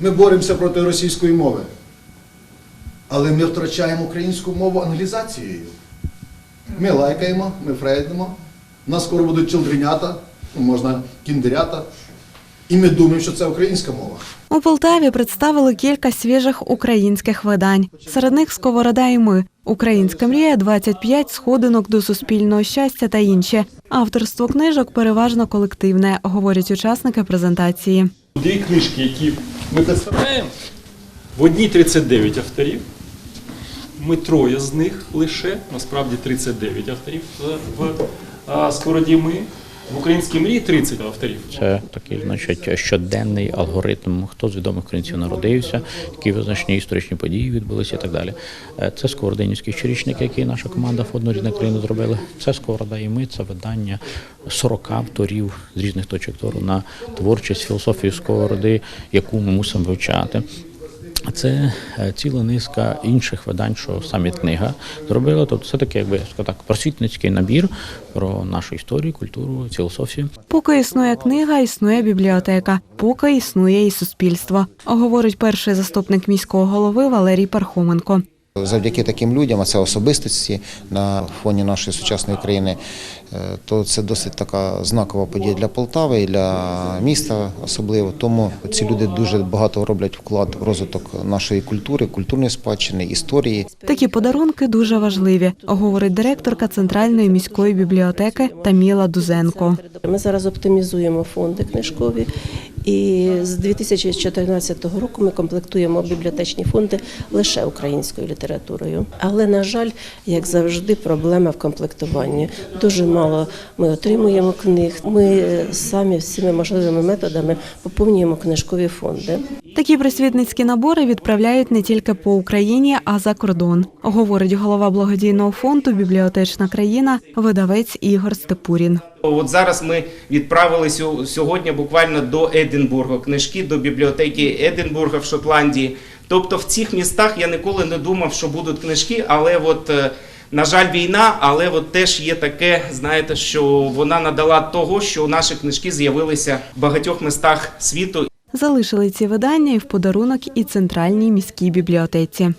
Ми боремося проти російської мови. Але ми втрачаємо українську мову англізацією. Ми лайкаємо, ми фрейдимо. У нас скоро будуть чилдренята, ну, можна кіндерята. І ми думаємо, що це українська мова. У Полтаві представили кілька свіжих українських видань. Серед них Сковорода і ми, Українська мрія, 25 сходинок до суспільного щастя та інші. Авторство книжок переважно колективне, говорять учасники презентації. Дві книжки, які ми представляємо, в одній 39 авторів. Ми троє з них лише, насправді 39 авторів е, в Скороді ми. В українській мрії 30 авторів. Це такий, значить, щоденний алгоритм, хто з відомих українців народився, які визначні історичні події відбулися і так далі. Е, Це Сковородинівський щорічник, який наша команда фонду рідна країна зробила. Це Сковорода і ми, це видання 40 авторів з різних точок зору на творчість, філософію Сковороди, яку ми мусимо вивчати. Це е, ціла низка інших видань, що самі книга зробила. Тобто це таке, якби так, просвітницький набір про нашу історію, культуру, філософію. Поки існує книга, існує бібліотека, поки існує і суспільство, говорить перший заступник міського голови Валерій Пархоменко. Завдяки таким людям, а це особистості на фоні нашої сучасної країни, е, то це досить така знакова подія для Полтави і для міста особливо. Тому ці люди дуже багато роблять вклад в розвиток нашої культури, культурної спадщини, історії. Такі подарунки дуже важливі, говорить директорка центральної міської бібліотеки Таміла Дузенко. Ми зараз оптимізуємо фонди книжкові. І з 2014 року ми комплектуємо бібліотечні фонди лише українською літературою. Але на жаль, як завжди, проблема в комплектуванні. Дуже мало ми отримуємо книг. Ми самі всіми можливими методами поповнюємо книжкові фонди. Такі просвітницькі набори відправляють не тільки по Україні, а за кордон, говорить голова благодійного фонду Бібліотечна країна, видавець Ігор Степурін. От зараз ми відправили сьо- сьогодні буквально до Единбурга книжки до бібліотеки Единбурга в Шотландії. Тобто в цих містах я ніколи не думав, що будуть книжки, але от. е, На жаль, війна, але от теж є таке, знаєте, що вона надала того, що наші книжки з'явилися в багатьох містах світу Залишили ці видання і в подарунок і центральній міській бібліотеці.